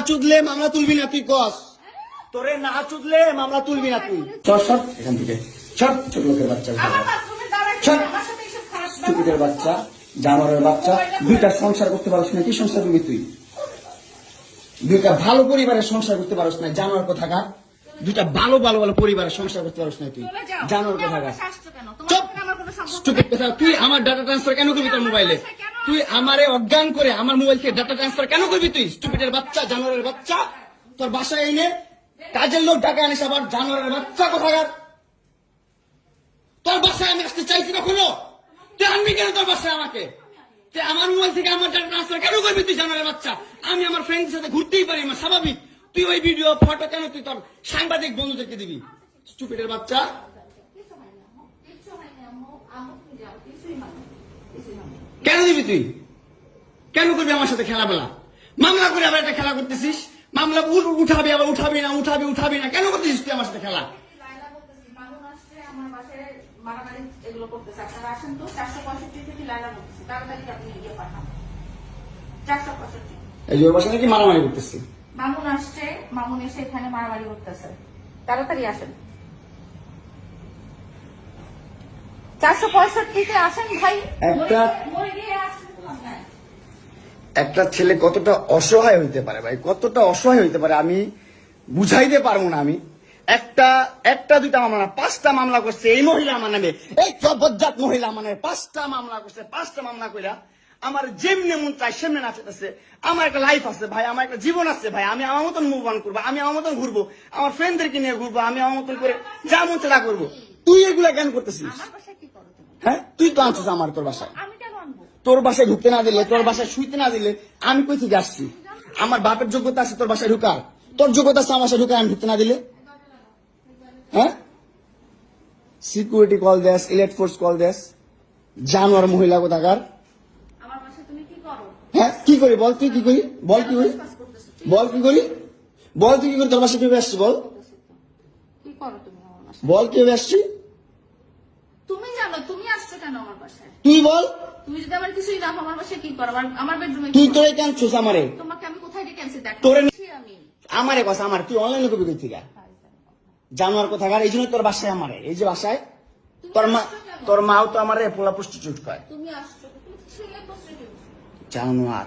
চুদলে মামলা তুলবি না তুই কস। তোরে না চুদলে মামলা তুলবি না তুই। সর সর এখান থেকে। সর ছোট লোকের বাচ্চা বাচ্চা জানোয়ারের বাচ্চা দুইটা সংসার করতে পারছ না কি সংসার করবি তুই? দুইটা ভালো পরিবারের সংসার করতে পারছ না জানোয়ার কোথাকার দুইটা ভালো ভালো ভালো পরিবারের সংসার করতে পারছ না তুই। জানোয়ার কোথাকার চুপ! কথা। তুই আমার ডাটা ট্রান্সফার কেন করবি তোর মোবাইলে তুই আমারে অজ্ঞান করে আমার মোবাইল থেকে ডাটা ট্রান্সফার কেন করবি তুই? স্টুপিডের বাচ্চা, জানোয়ারের বাচ্চা, তোর বাসায় এনে কাজের লোক টাকা আনিস আবার জানোয়ারের বাচ্চা কোথাকার? তোর বাসায় আমি আসতে চাইছি কখনো? তুই আনবি কেন তোর বাসায় আমাকে? তুই আমার মোবাইল থেকে আমার ডাটা ট্রান্সফার কেন করবি তুই, জানোয়ারের বাচ্চা? আমি আমার ফ্রেন্ডের সাথে ঘুরতেই পারি আমার স্বাভাবিক। তুই ওই ভিডিও ফটো কেন তুই তোর সাংবাদিক বন্ধুদেরকে দিবি? স্টুপিডের বাচ্চা। কেন দিবি তুই? কেন করবি আমার সাথে খেলাবেলা মামলা করে আবার একটা খেলা করতেছিস? মামলা উঠাবি আবার উঠাবি না উঠাবি উঠাবি না। কেন করতেছিস তুই আমার সাথে খেলা? এই বাসা নাকি মারামারি করতেছি। মামুন আসছে মামুন এসে এখানে মারামারি করতেছে। তাড়াতাড়ি আসেন। চারশো পঁয়ষট্টিতে আসেন ভাই। একটা- ছেলে কতটা অসহায় হইতে পারে ভাই? কতটা অসহায় হইতে পারে আমি বুঝাইতে পারব না আমি। একটা একটা দুইটা মামলা না পাঁচটা মামলা করছে এই মহিলা আমার নামে। এই জবজ্জাত মহিলা আমার নামে পাঁচটা মামলা করছে পাঁচটা মামলা কইরা আমার যেমনি মন চাই সেমনি নাচতেছে আমার একটা লাইফ আছে ভাই আমার একটা জীবন আছে ভাই। আমি আমার মতন মুভ অন করব আমি আমার মতন ঘুরবো আমার ফ্রেন্ডদেরকে নিয়ে ঘুরবো আমি আমার মতন করে যা মন চাই করব। তুই এগুলা জ্ঞান করতেছিস আমার বাসায় কি করো তুমি হ্যাঁ? তুই তো আনছিস আমার তোর বাসায়। তোর বাসায় ঢুকতে না দিলে তোর বাসায় শুইতে না দিলে আমি কই থেকে আসছি? আমার বাপের যোগ্যতা আছে তোর বাসায় ঢুকার। তোর যোগ্যতা আছে আমার বাসায় ঢুকার আমি ঢুকতে না দিলে? হ্যাঁ? সিকিউরিটি কল দেস ইলেক্ট ফোর্স কল দেস। জানোয়ার মহিলা কোথাকার? হ্যাঁ? কি করি বল তুই কি করি? বল কি করি? বল কি করি? বল তুই কি করি? তোর বাসায় কীভাবে আসছি বল? বল কীভাবে আসছি? তুমি আসছো কেন আমার বাসায়? তুই বল? তুমি যদি আমার কিছুই না আমার বাসায় কি করো? আমার আমার বেডরুমে তুই তোরে কেন ছুস আমারে? তোমাকে আমি কোথায় ডেকে আনছি? দেখ তোরে আমি আমারে কথা আমার। তুই অনলাইনে কবি কই থেকে জানোয়ার কোথাকার এই জন্য তোর বাসায় আমারে। এই যে বাসায় তোর মা তোর মাও তো আমার পোলা প্রস্টিটিউট কয়। তুমি আসছো। তুমি ছেলে বসে জানোয়ার।